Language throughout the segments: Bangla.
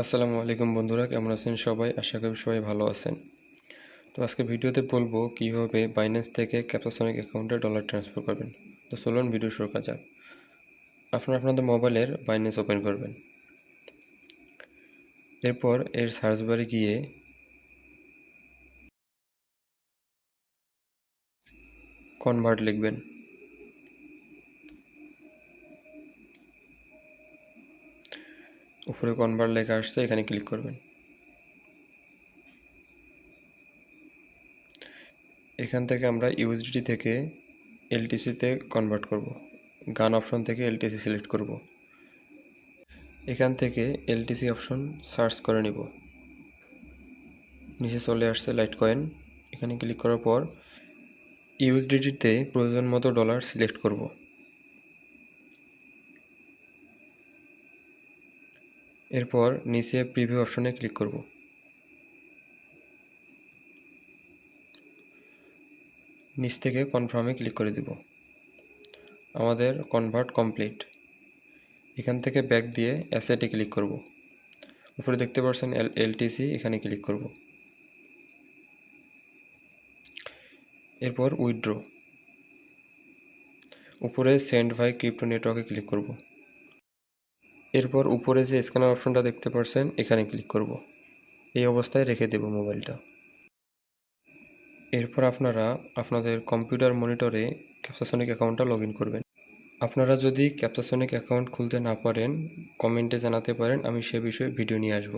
আসসালামু আলাইকুম বন্ধুরা, কেমন আছেন সবাই? আশা করি সবাই ভালো আছেন। তো আজকে ভিডিওতে বলব কীভাবে বাইন্যান্স থেকে ক্যাপাসনিক অ্যাকাউন্টে ডলার ট্রান্সফার করবেন। তো চলুন ভিডিও শুরু করা যাক। আপনারা আপনাদের মোবাইলের বাইন্যান্স ওপেন করবেন। এরপর এর সার্চ বারে গিয়ে কনভার্ট লিখবেন। উপরে কনভার্ট লেখা আসছে, এখানে ক্লিক করবেন। এখান থেকে আমরা ইউএসডিটি থেকে এলটিসিতে কনভার্ট করব। গান অপশন থেকে এলটিসি সিলেক্ট করব। এখান থেকে এলটিসি অপশন সার্চ করে নিব। নিচে চলে আসছে লাইট কয়েন এখানে ক্লিক করার পর ইউএসডিটিতে প্রয়োজন মতো ডলার সিলেক্ট করব। এরপর নিচে প্রিভিউ অপশনে ক্লিক করব। নিচ থেকে কনফার্মে ক্লিক করে দিব। আমাদের কনভার্ট কমপ্লিট এখান থেকে ব্যাক দিয়ে অ্যাসেটে ক্লিক করব। উপরে দেখতে পাচ্ছেন এল এলটিসি এখানে ক্লিক করব। এরপর উইথড্র উপরে সেন্ড ভাই ক্রিপ্টো নেটওয়ার্কে ক্লিক করব। এরপর উপরে যে স্ক্যানার অপশনটা দেখতে পাচ্ছেন এখানে ক্লিক করব। এই অবস্থায় রেখে দেব মোবাইলটা। এরপর আপনারা আপনাদের কম্পিউটার মনিটরে ক্যাপসাসনিক অ্যাকাউন্টটা লগ করবেন। আপনারা যদি ক্যাপসাসনিক অ্যাকাউন্ট খুলতে না পারেন, কমেন্টে জানাতে পারেন, আমি সে বিষয়ে ভিডিও নিয়ে আসব।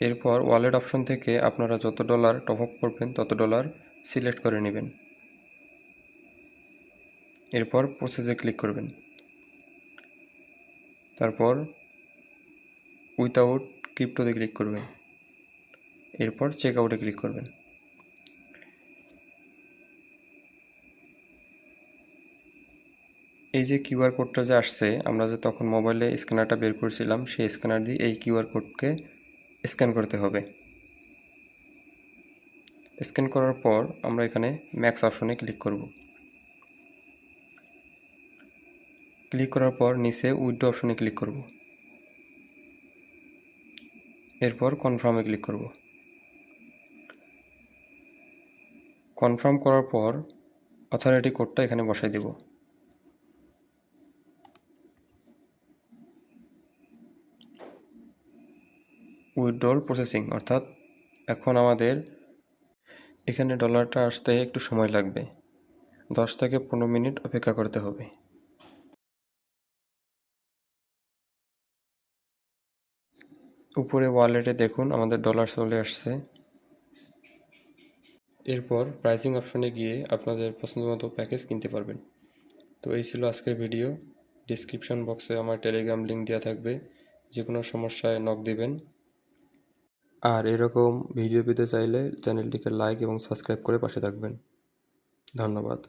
এরপর ওয়ালেট অপশন থেকে আপনারা যত ডলার টপ আপ করবেন, তত ডলার সিলেক্ট করে নেবেন। এরপর প্রসেসে ক্লিক করবেন। তারপর উইথাউট ক্রিপ্টোতে ক্লিক করবেন। এরপর চেক আউটে ক্লিক করবেন। এই যে কিউআর কোডটা যে আসছে, আমরা যে তখন মোবাইলে স্ক্যানারটা বের করেছিলাম, সেই স্ক্যানার দিয়ে এই কিউআর কোডকে স্ক্যান করতে হবে। স্ক্যান করার পর আমরা এখানে ম্যাক্স অপশনে ক্লিক করব। ক্লিক করার পর নিচে উইডো অপশনে ক্লিক করব। এরপর কনফার্মে ক্লিক করব। কনফার্ম করার পর অথরিটি কোডটা এখানে বসাই দেব। উইথড্রল প্রসেসিং, অর্থাৎ এখন আমাদের এখানে ডলারটা আসতে একটু সময় লাগবে। দশ থেকে পনেরো মিনিট অপেক্ষা করতে হবে। উপরে ওয়ালেটে দেখুন, আমাদের ডলার চলে আসছে। এরপর প্রাইসিং অপশনে গিয়ে আপনাদের পছন্দ মতো প্যাকেজ কিনতে পারবেন। তো এই ছিল আজকের ভিডিও ডিসক্রিপশন বক্সে আমার টেলিগ্রাম লিঙ্ক দেওয়া থাকবে। যে কোনো সমস্যায় নক দিবেন। আর এরকম ভিডিও পেতে চাইলে চ্যানেলটিকে লাইক এবং সাবস্ক্রাইব করে পাশে থাকবেন। ধন্যবাদ।